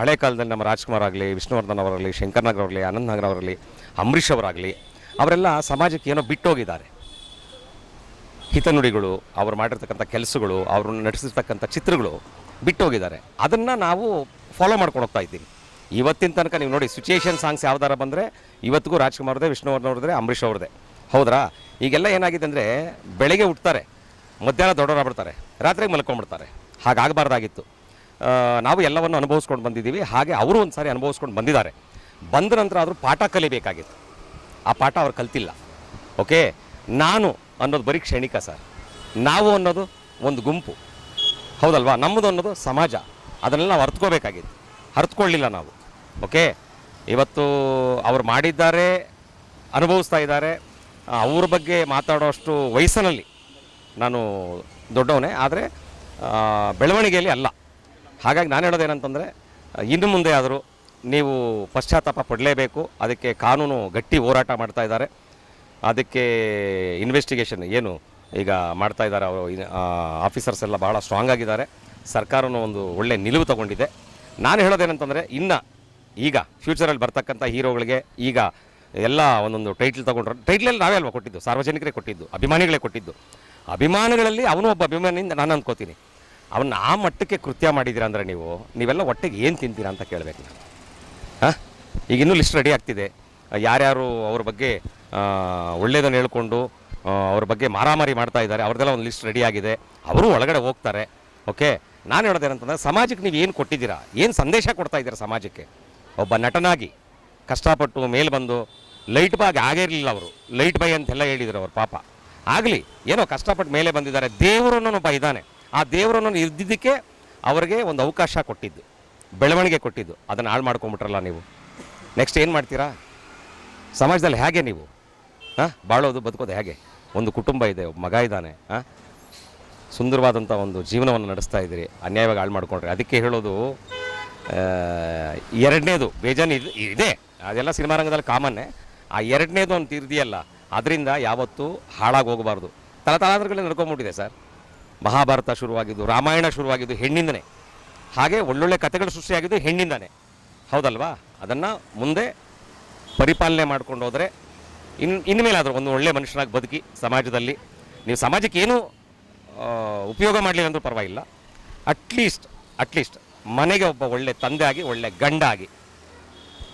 ಹಳೆ ಕಾಲದಲ್ಲಿ ನಮ್ಮ ರಾಜ್ಕುಮಾರ್ ಆಗಲಿ, ವಿಷ್ಣುವರ್ಧನ್ ಅವರಾಗಲಿ ಶಂಕರ್ನಾಗ್ ಅವರಾಗಲಿ ಅನಂತ್ ನಾಗರ್ ಅವರಾಗಲಿ ಅಂಬರೀಷ್ ಅವರಾಗಲಿ, ಅವರೆಲ್ಲ ಸಮಾಜಕ್ಕೆ ಏನೋ ಬಿಟ್ಟೋಗಿದ್ದಾರೆ. ಹಿತನುಡಿಗಳು ಅವರು ಮಾಡಿರ್ತಕ್ಕಂಥ ಕೆಲಸಗಳು ಅವ್ರನ್ನ ನಡೆಸಿರ್ತಕ್ಕಂಥ ಚಿತ್ರಗಳು ಬಿಟ್ಟೋಗಿದ್ದಾರೆ. ಅದನ್ನು ನಾವು ಫಾಲೋ ಮಾಡ್ಕೊಂಡು ಹೋಗ್ತಾ ಇದ್ದೀವಿ. ಇವತ್ತಿನ ತನಕ ನೀವು ನೋಡಿ ಸಿಚುಯೇಷನ್ ಸಾಂಗ್ಸ್ ಯಾವ್ದಾರ ಬಂದರೆ, ಇವತ್ತಿಗೂ ರಾಜ್ಕುಮಾರ್ದೇ ವಿಷ್ಣುವರ್ಧನ್ ಅವ್ರದ್ದೇ, ಅಂಬರೀಷ್ ಅವ್ರದ್ದೇ. ಹೌದ್ರಾ? ಈಗೆಲ್ಲ ಏನಾಗಿದೆ ಅಂದರೆ, ಬೆಳಗ್ಗೆ ಉಟ್ತಾರೆ ಮಧ್ಯಾಹ್ನ ದೊಡ್ಡವರಾಗ್ಬಿಡ್ತಾರೆ, ರಾತ್ರಿಗೆ ಮಲ್ಕೊಂಡ್ಬಿಡ್ತಾರೆ. ಹಾಗಾಗಬಾರ್ದಾಗಿತ್ತು. ನಾವು ಎಲ್ಲವನ್ನು ಅನುಭವಿಸ್ಕೊಂಡು ಬಂದಿದ್ದೀವಿ. ಹಾಗೆ ಅವರು ಒಂದು ಸಾರಿ ಅನುಭವಿಸ್ಕೊಂಡು ಬಂದಿದ್ದಾರೆ. ಬಂದ ನಂತರ ಆದರೂ ಪಾಠ ಕಲಿಬೇಕಾಗಿತ್ತು. ಆ ಪಾಠ ಅವ್ರು ಕಲ್ತಿಲ್ಲ. ಓಕೆ? ನಾನು ಅನ್ನೋದು ಬರೀ ಕ್ಷಣಿಕ ಸರ್. ನಾವು ಅನ್ನೋದು ಒಂದು ಗುಂಪು. ಹೌದಲ್ವಾ? ನಮ್ಮದು ಅನ್ನೋದು ಸಮಾಜ. ಅದನ್ನೆಲ್ಲ ನಾವು ಅರ್ತ್ಕೋಬೇಕಾಗಿತ್ತು. ಅರ್ತ್ಕೊಳ್ಳಿಲ್ಲ ನಾವು. ಓಕೆ? ಇವತ್ತು ಅವ್ರು ಮಾಡಿದ್ದಾರೆ, ಅನುಭವಿಸ್ತಾ ಇದ್ದಾರೆ. ಅವ್ರ ಬಗ್ಗೆ ಮಾತಾಡೋಷ್ಟು ವಯಸ್ಸಿನಲ್ಲಿ ನಾನು ದೊಡ್ಡವನೇ. ಆದರೆ ಬೆಳವಣಿಗೆಯಲ್ಲಿ ಅಲ್ಲ. ಹಾಗಾಗಿ ನಾನು ಹೇಳೋದೇನಂತಂದರೆ ಇನ್ನು ಮುಂದೆ ಆದರೂ ನೀವು ಪಶ್ಚಾತ್ತಾಪ ಪಡಲೇಬೇಕು. ಅದಕ್ಕೆ ಕಾನೂನು ಗಟ್ಟಿ ಹೋರಾಟ ಮಾಡ್ತಾ ಇದ್ದಾರೆ. ಅದಕ್ಕೆ ಇನ್ವೆಸ್ಟಿಗೇಷನ್ ಏನು ಈಗ ಮಾಡ್ತಾ ಇದ್ದಾರೆ ಅವರು ಆಫೀಸರ್ಸ್ ಎಲ್ಲ ಬಹಳ ಸ್ಟ್ರಾಂಗ್ ಆಗಿದ್ದಾರೆ. ಸರ್ಕಾರನೂ ಒಂದು ಒಳ್ಳೆ ನಿಲುವು ತಗೊಂಡಿದೆ. ನಾನು ಹೇಳೋದೇನಂತಂದರೆ ಇನ್ನು ಈಗ ಫ್ಯೂಚರಲ್ಲಿ ಬರ್ತಕ್ಕಂಥ ಹೀರೋಗಳಿಗೆ ಈಗ ಎಲ್ಲ ಒಂದೊಂದು ಟೈಟ್ಲ್ ತೊಗೊಂಡ್ರೆ ಟೈಟ್ಲಲ್ಲಿ ನಾವೇ ಅಲ್ವಾ ಕೊಟ್ಟಿದ್ದು, ಸಾರ್ವಜನಿಕರೇ ಕೊಟ್ಟಿದ್ದು, ಅಭಿಮಾನಿಗಳೇ ಕೊಟ್ಟಿದ್ದು. ಅಭಿಮಾನಿಗಳಲ್ಲಿ ಅವನು ಒಬ್ಬ ಅಭಿಮಾನಿಯಿಂದ ನಾನು ಅಂದ್ಕೋತೀನಿ. ಅವನ್ನ ಆ ಮಟ್ಟಕ್ಕೆ ಕೃತ್ಯ ಮಾಡಿದ್ದೀರಾ ಅಂದರೆ ನೀವು, ನೀವೆಲ್ಲ ಒಟ್ಟಿಗೆ ಏನು ತಿಂತೀರಾ ಅಂತ ಕೇಳಬೇಕು ನಾನು. ಹಾಂ? ಈಗ ಇನ್ನೂ ಲಿಸ್ಟ್ ರೆಡಿ ಆಗ್ತಿದೆ. ಯಾರ್ಯಾರು ಅವ್ರ ಬಗ್ಗೆ ಒಳ್ಳೆಯದನ್ನು ಹೇಳ್ಕೊಂಡು ಅವ್ರ ಬಗ್ಗೆ ಮಾರಾಮಾರಿ ಮಾಡ್ತಾ ಇದ್ದಾರೆ, ಅವ್ರದ್ದೆಲ್ಲ ಒಂದು ಲಿಸ್ಟ್ ರೆಡಿ ಆಗಿದೆ. ಅವರು ಒಳಗಡೆ ಹೋಗ್ತಾರೆ. ಓಕೆ ನಾನು ಹೇಳೋದೇನಂತಂದ್ರೆ, ಸಮಾಜಕ್ಕೆ ನೀವು ಏನು ಕೊಟ್ಟಿದ್ದೀರಾ? ಏನು ಸಂದೇಶ ಕೊಡ್ತಾ ಇದ್ದೀರಾ ಸಮಾಜಕ್ಕೆ? ಒಬ್ಬ ನಟನಾಗಿ, ಕಷ್ಟಪಟ್ಟು ಮೇಲೆ ಬಂದು ಲೈಟ್ ಬಾಗ್ ಆಗಿರಲಿಲ್ಲ ಅವರು. ಲೈಟ್ ಬೈ ಅಂತೆಲ್ಲ ಹೇಳಿದರು ಅವ್ರ ಪಾಪ. ಆಗಲಿ, ಏನೋ ಕಷ್ಟಪಟ್ಟು ಮೇಲೆ ಬಂದಿದ್ದಾರೆ. ದೇವರು ಅನ್ನೋನೊಬ್ಬ ಇದ್ದಾನೆ. ಆ ದೇವರನ್ನು ಇದ್ದಿದ್ದಕ್ಕೆ ಅವರಿಗೆ ಒಂದು ಅವಕಾಶ ಕೊಟ್ಟಿದ್ದು, ಬೆಳವಣಿಗೆ ಕೊಟ್ಟಿದ್ದು. ಅದನ್ನು ಹಾಳು ಮಾಡ್ಕೊಂಬಿಟ್ರಲ್ಲ ನೀವು. ನೆಕ್ಸ್ಟ್ ಏನು ಮಾಡ್ತೀರಾ? ಸಮಾಜದಲ್ಲಿ ಹೇಗೆ ನೀವು? ಹಾಂ? ಬಾಳೋದು, ಬದುಕೋದು ಹೇಗೆ? ಒಂದು ಕುಟುಂಬ ಇದೆ, ಒಬ್ಬ ಮಗ ಇದ್ದಾನೆ, ಹಾಂ? ಸುಂದರವಾದಂಥ ಒಂದು ಜೀವನವನ್ನು ನಡೆಸ್ತಾ ಇದ್ದೀರಿ. ಅನ್ಯಾಯವಾಗಿ ಹಾಳು ಮಾಡ್ಕೊಂಡ್ರೆ. ಅದಕ್ಕೆ ಹೇಳೋದು ಎರಡನೇದು, ಬೇಜಾನ್ ಇದು ಅದೆಲ್ಲ ಸಿನಿಮಾ ರಂಗದಲ್ಲಿ ಕಾಮನ್ನೇ. ಆ ಎರಡನೇದು ಅಂತ ಇದೆಯಲ್ಲ ಅದರಿಂದ ಯಾವತ್ತೂ ಹಾಳಾಗಿ ಹೋಗಬಾರ್ದು ತಲತಲಾಂತರಗಳಲ್ಲಿ ನಡ್ಕೊಂಬಿಟ್ಟಿದೆ ಸರ್. ಮಹಾಭಾರತ ಶುರುವಾಗಿದ್ದು, ರಾಮಾಯಣ ಶುರುವಾಗಿದ್ದು ಹೆಣ್ಣಿಂದನೇ. ಹಾಗೆ ಒಳ್ಳೊಳ್ಳೆ ಕಥೆಗಳು ಸೃಷ್ಟಿಯಾಗಿದ್ದು ಹೆಣ್ಣಿಂದನೇ. ಹೌದಲ್ವಾ? ಅದನ್ನು ಮುಂದೆ ಪರಿಪಾಲನೆ ಮಾಡ್ಕೊಂಡು ಹೋದರೆ ಇನ್, ಇನ್ಮೇಲಾದರೂ ಒಂದು ಒಳ್ಳೆ ಮನುಷ್ಯನಾಗಿ ಬದುಕಿ ಸಮಾಜದಲ್ಲಿ. ನೀವು ಸಮಾಜಕ್ಕೆ ಏನೂ ಉಪಯೋಗ ಮಾಡಲಿಲ್ಲ ಅಂದರೂ ಪರವಾಗಿಲ್ಲ. ಅಟ್ಲೀಸ್ಟ್ ಅಟ್ಲೀಸ್ಟ್ ಮನೆಗೆ ಒಬ್ಬ ಒಳ್ಳೆ ತಂದೆ ಆಗಿ ಒಳ್ಳೆ ಗಂಡ ಆಗಿ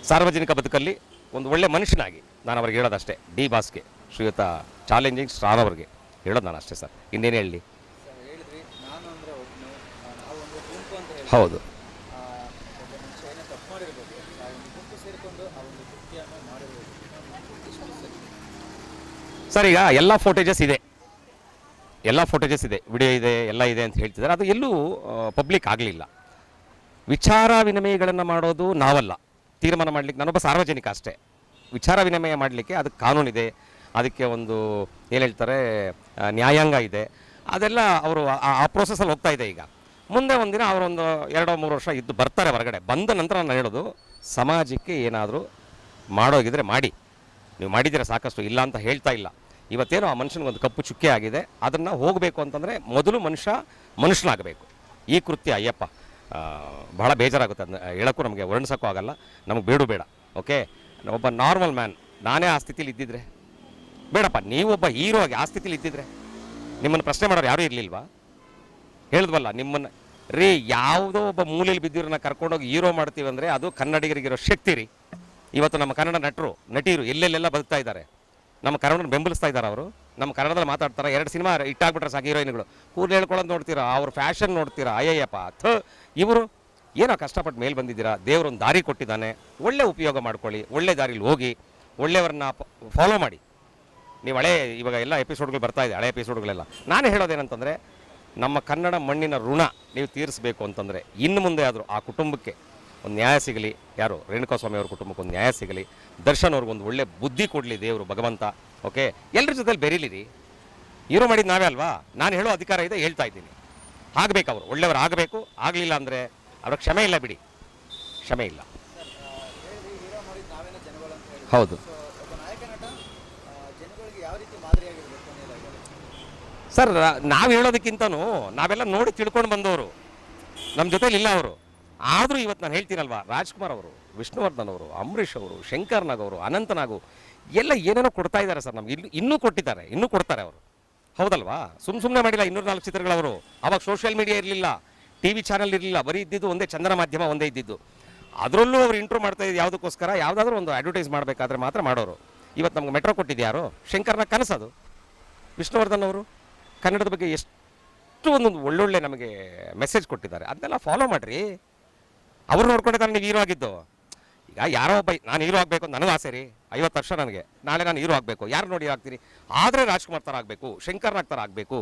ಸಾರ್ವಜನಿಕ ಬದುಕಲ್ಲಿ ಒಂದು ಒಳ್ಳೆ ಮನುಷ್ಯನಾಗಿ ನಾನು ಅವ್ರಿಗೆ ಹೇಳೋದಷ್ಟೇ. ಡಿ. ಬಾಸ್ಗೆ ಶ್ರೀಯುತ ಚಾಲೆಂಜಿಂಗ್ ಸ್ಟಾರ್ ಅವ್ರಿಗೆ ಹೇಳೋದು ನಾನು ಅಷ್ಟೇ ಸರ್. ಇನ್ನೇನು ಹೇಳಲಿ ಸರ್ ಹೇಳಿದ್ರಿ ನಾನು ಅಂದರೆ ಒಬ್ಬನು ನಾವು ಒಂದು ಗುಂಪು ಅಂತ ಹೇಳಿ ಹೌದು ಆ, ಒಬ್ಬ ಮನುಷ್ಯ ಏನೋ ತಪ್ಪು ಮಾಡಿರ್ಬೋದು ಆ ಒಂದು ಗುಂಪು ಸೇರಿಕೊಂಡು ಆ ಒಂದು ಕೃತ್ಯವನ್ನು ಮಾಡಿರ್ಬೋದು ಇಷ್ಟು ಸರಿ, ಈಗ ಎಲ್ಲ ಫೋಟೇಜಸ್ ಇದೆ. ಎಲ್ಲ ಫೋಟೇಜಸ್ ಇದೆ. ವಿಡಿಯೋ ಇದೆ, ಎಲ್ಲ ಇದೆ ಅಂತ ಹೇಳ್ತಿದ್ದಾರೆ. ಅದು ಎಲ್ಲೂ ಪಬ್ಲಿಕ್ ಆಗಲಿಲ್ಲ. ವಿಚಾರ ವಿನಿಮಯಗಳನ್ನು ಮಾಡೋದು ನಾವಲ್ಲ. ತೀರ್ಮಾನ ಮಾಡಲಿಕ್ಕೆ ನಾನೊಬ್ಬ ಸಾರ್ವಜನಿಕ ಅಷ್ಟೇ. ವಿಚಾರ ವಿನಿಮಯ ಮಾಡಲಿಕ್ಕೆ ಅದಕ್ಕೆ ಕಾನೂನಿದೆ ಅದಕ್ಕೆ ಒಂದು, ಏನು ಹೇಳ್ತಾರೆ ನ್ಯಾಯಾಂಗ ಇದೆ. ಅದೆಲ್ಲ ಅವರು ಆ- ಪ್ರೋಸೆಸಲ್ಲಿ ಹೋಗ್ತಾ ಇದೆ ಈಗ. ಮುಂದೆ ಒಂದಿನ ಅವರೊಂದು ಎರಡೋ ಮೂರು ವರ್ಷ ಇದ್ದು ಬರ್ತಾರೆ ಹೊರಗಡೆ. ಬಂದ ನಂತರ ನಾನು ಹೇಳೋದು, ಸಮಾಜಕ್ಕೆ ಏನಾದರೂ ಮಾಡೋಗಿದ್ರೆ ಮಾಡಿ. ನೀವು ಮಾಡಿದ್ದೀರಾ ಸಾಕಷ್ಟು, ಇಲ್ಲ ಅಂತ ಹೇಳ್ತಾ ಇಲ್ಲ. ಇವತ್ತೇನೋ ಆ ಮನುಷ್ಯನಿಗೊಂದು ಕಪ್ಪು ಚುಕ್ಕೆ ಆಗಿದೆ, ಅದನ್ನು ಹೋಗಬೇಕು ಅಂತಂದರೆ ಮೊದಲು ಮನುಷ್ಯ ಮನುಷ್ಯನಾಗಬೇಕು. ಈ ಕೃತ್ಯ ಅಯ್ಯಪ್ಪ ಭಾಳ ಬೇಜಾರಾಗುತ್ತೆ ಅದನ್ನ ಹೇಳೋಕ್ಕೂ ನಮಗೆ ವರ್ಣಿಸೋಕ್ಕೂ ಆಗಲ್ಲ, ನಮಗೆ ಬೇಡು ಬೇಡ, ಓಕೆ? ಒಬ್ಬ ನಾರ್ಮಲ್ ಮ್ಯಾನ್, ನಾನೇ ಆ ಸ್ಥಿತಿಲಿ ಇದ್ದಿದ್ರೆ? ಬೇಡಪ್ಪ, ನೀವೊಬ್ಬ ಹೀರೋ ಆಗಿ ಆ ಸ್ಥಿತಿಲಿ ಇದ್ದಿದ್ರೆ? ನಿಮ್ಮನ್ನು ಪ್ರಶ್ನೆ ಮಾಡೋರು ಯಾರೂ ಇರಲಿಲ್ವಾ? ಹೇಳಿದ್ವಲ್ಲ, ನಿಮ್ಮನ್ನು ರೀ, ಯಾವುದೋ ಒಬ್ಬ ಮೂಲೆಯಲ್ಲಿ ಬಿದ್ದಿರೋನ ಕರ್ಕೊಂಡೋಗಿ ಹೀರೋ ಮಾಡ್ತೀವಿ ಅಂದರೆ ಅದು ಕನ್ನಡಿಗರಿಗಿರೋ ಶಕ್ತಿ ರೀ. ಇವತ್ತು ನಮ್ಮ ಕನ್ನಡ ನಟರು, ನಟಿಯರು ಎಲ್ಲೆಲ್ಲೆಲ್ಲ ಬದುಕ್ತಾ ಇದ್ದಾರೆ. ನಮ್ಮ ಕನ್ನಡನ ಬೆಂಬಲಿಸ್ತಾ ಇದ್ದಾರೆ ಅವರು. ನಮ್ಮ ಕನ್ನಡದಲ್ಲಿ ಮಾತಾಡ್ತಾರೆ, ಎರಡು ಸಿನಿಮಾ ಇಟ್ಟಾಗ್ಬಿಟ್ರೆ ಸಾಕು ಹೀರೋಯಿನ್ಗಳು. ಕೂದಲು ಹೇಳ್ಕೊಳ್ಳೋದು ನೋಡ್ತೀರಾ, ಅವ್ರ ಫ್ಯಾಷನ್ ನೋಡ್ತೀರಾ, ಅಯ್ಯಯ್ಯಪ್ಪ, ಥ, ಇವರು ಏನೋ ಕಷ್ಟಪಟ್ಟು ಮೇಲೆ ಬಂದಿದ್ದೀರಾ, ದೇವರೊಂದು ದಾರಿ ಕೊಟ್ಟಿದ್ದಾನೆ, ಒಳ್ಳೆ ಉಪಯೋಗ ಮಾಡ್ಕೊಳ್ಳಿ, ಒಳ್ಳೆ ದಾರಿಲಿ ಹೋಗಿ, ಒಳ್ಳೆಯವ್ರನ್ನ ಫಾಲೋ ಮಾಡಿ. ನೀವು ಹಳೆ ಇವಾಗ ಎಲ್ಲ ಎಪಿಸೋಡ್ಗಳು ಬರ್ತಾ ಇದೆ, ಹಳೆ ಎಪಿಸೋಡ್ಗಳೆಲ್ಲ ನಾನು ಹೇಳೋದೇನಂತಂದರೆ ನಮ್ಮ ಕನ್ನಡ ಮಣ್ಣಿನ ಋಣ ನೀವು ತೀರಿಸಬೇಕು ಅಂತಂದರೆ ಇನ್ನು ಮುಂದೆ ಆದರೂ ಆ ಕುಟುಂಬಕ್ಕೆ ಒಂದು ನ್ಯಾಯ ಸಿಗಲಿ ಯಾರು ರೇಣುಕಾಸ್ವಾಮಿ ಅವ್ರ ಕುಟುಂಬಕ್ಕೆ ಒಂದು ನ್ಯಾಯ ಸಿಗಲಿ ದರ್ಶನ್ ಅವ್ರಿಗೊಂದು ಒಳ್ಳೆ ಬುದ್ಧಿ ಕೊಡಲಿ ದೇವರು ಭಗವಂತ ಓಕೆ? ಎಲ್ಲರ ಜೊತೆಲಿ ಬೆರೀಲಿರಿ. ಇವರು ಮಾಡಿದ ನಾವೇ ಅಲ್ವಾ? ನಾನು ಹೇಳೋ ಅಧಿಕಾರ ಇದೆ ಹೇಳ್ತಾ ಇದ್ದೀನಿ. ಆಗಬೇಕು ಅವರು ಒಳ್ಳೆಯವರು ಆಗಬೇಕು ಆಗಲಿಲ್ಲ ಅಂದರೆ ಅವ್ರ ಕ್ಷಮೆ ಇಲ್ಲ ಬಿಡಿ. ಕ್ಷಮೆ ಇಲ್ಲ. ಹೌದು. ಸರ್, ನಾವು ಹೇಳೋದಕ್ಕಿಂತನೂ ನಾವೆಲ್ಲ ನೋಡಿ ತಿಳ್ಕೊಂಡು ಬಂದವರು. ನಮ್ಮ ಜೊತೆಲಿ ಇಲ್ಲ ಅವರು. ಆದರೂ ಇವತ್ತು ನಾನು ಹೇಳ್ತೀನಲ್ವಾ, ರಾಜ್ಕುಮಾರ್ ಅವರು, ವಿಷ್ಣುವರ್ಧನ್ ಅವರು, ಅಂಬರೀಷ್ ಅವರು, ಶಂಕರ್ ನಾಗ್ ಅವರು, ಅನಂತ ನಾಗು ಎಲ್ಲ ಏನೇನೋ ಕೊಡ್ತಾ ಇದ್ದಾರೆ ಸರ್ ನಮ್ಗೆ. ಇನ್ನು ಇನ್ನೂ ಕೊಟ್ಟಿದ್ದಾರೆ, ಇನ್ನೂ ಕೊಡ್ತಾರೆ ಅವರು. ಹೌದಲ್ವಾ? ಸುಮ್ ಸುಮ್ಮನೆ ಮಾಡಿಲ್ಲ ಇನ್ನೂರ ನಾಲ್ಕು ಚಿತ್ರಗಳವರು. ಅವಾಗ ಸೋಷಿಯಲ್ ಮೀಡಿಯಾ ಇರಲಿಲ್ಲ, ಟಿ ವಿ ಚಾನಲ್ ಇರಲಿಲ್ಲ, ಬರೀ ಇದ್ದಿದ್ದು ಒಂದೇ ಚಂದನ ಮಾಧ್ಯಮ, ಒಂದೇ ಇದ್ದಿದ್ದು. ಅದರಲ್ಲೂ ಅವ್ರು ಇಂಟ್ರೋ ಮಾಡ್ತಾ ಇದ್ದು ಯಾವುದಕ್ಕೋಸ್ಕರ, ಯಾವುದಾದ್ರೂ ಒಂದು ಅಡ್ವರ್ಟೈಸ್ ಮಾಡಬೇಕಾದ್ರೆ ಮಾತ್ರ ಮಾಡೋರು. ಇವತ್ತು ನಮ್ಗೆ ಮೆಟ್ರೋ ಕೊಟ್ಟಿದ್ಯಾರು ಶಂಕರ್ನ ಕನಸದು. ವಿಷ್ಣುವರ್ಧನ್ ಅವರು? ಕನ್ನಡದ ಬಗ್ಗೆ ಎಷ್ಟು ಒಂದೊಂದು ಒಳ್ಳೊಳ್ಳೆ ನಮಗೆ ಮೆಸೇಜ್ ಕೊಟ್ಟಿದ್ದಾರೆ, ಅದನ್ನೆಲ್ಲ ಫಾಲೋ ಮಾಡಿರಿ. ಅವ್ರು ನೋಡ್ಕೊಂಡಿದ್ದಾರೆ ನೀವು ಹೀರೋ ಆಗಿದ್ದು. ಈಗ ಯಾರೋ ಒಬ್ಬ, ನಾನು ಹೀರೋ ಆಗಬೇಕು ಅಂತ ನನಗೆ ಆಸೆ ರೀ, ಐವತ್ತು ವರ್ಷ ನನಗೆ. ನಾಳೆ ನಾನು ಹೀರೋ ಆಗಬೇಕು. ಯಾರು ನೋಡಿ ಆಗ್ತೀನಿ ಆದರೆ ರಾಜ್ಕುಮಾರ್ ಥರ ಆಗಬೇಕು, ಶಂಕರ್ ಥರ ಆಗಬೇಕು.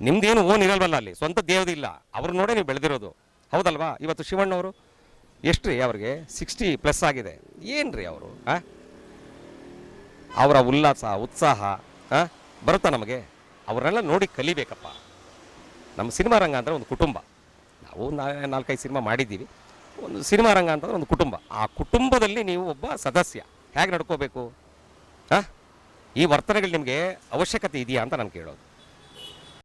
ನಿಮ್ದೇನು ಓನ್ ಇರಲ್ವಲ್ಲ ಅಲ್ಲಿ, ಸ್ವಂತ ದೇವದಿಲ್ಲ ಅವ್ರು ನೋಡೇ ನೀವು ಬೆಳೆದಿರೋದು. ಹೌದಲ್ವಾ? ಇವತ್ತು ಶಿವಣ್ಣವರು, ಎಷ್ಟು ರೀ ಅವ್ರಿಗೆ? ಸಿಕ್ಸ್ಟಿ ಪ್ಲಸ್ ಆಗಿದೆ. ಏನು ರೀ ಅವರು ಅವರ ಉಲ್ಲಾಸ, ಉತ್ಸಾಹ ಹಾಂ ಬರುತ್ತಾ ನಮಗೆ? ಅವರನ್ನೆಲ್ಲ ನೋಡಿ ಕಲಿಬೇಕಪ್ಪ. ನಮ್ಮ ಸಿನಿಮಾ ರಂಗ ಅಂದರೆ ಒಂದು ಕುಟುಂಬ. ನಾವು ನಾಲ್ಕೈದು ಸಿನಿಮಾ ಮಾಡಿದ್ದೀವಿ. ಒಂದು ಸಿನಿಮಾ ರಂಗ ಅಂತಂದ್ರೆ ಒಂದು ಕುಟುಂಬ. ಆ ಕುಟುಂಬದಲ್ಲಿ ನೀವು ಒಬ್ಬ ಸದಸ್ಯ. ಹೇಗೆ ನಡ್ಕೋಬೇಕು? ಹಾಂ? ಈ ವರ್ತನೆಗಳು ನಿಮಗೆ ಅವಶ್ಯಕತೆ ಇದೆಯಾ ಅಂತ ನಾನು ಕೇಳೋದು.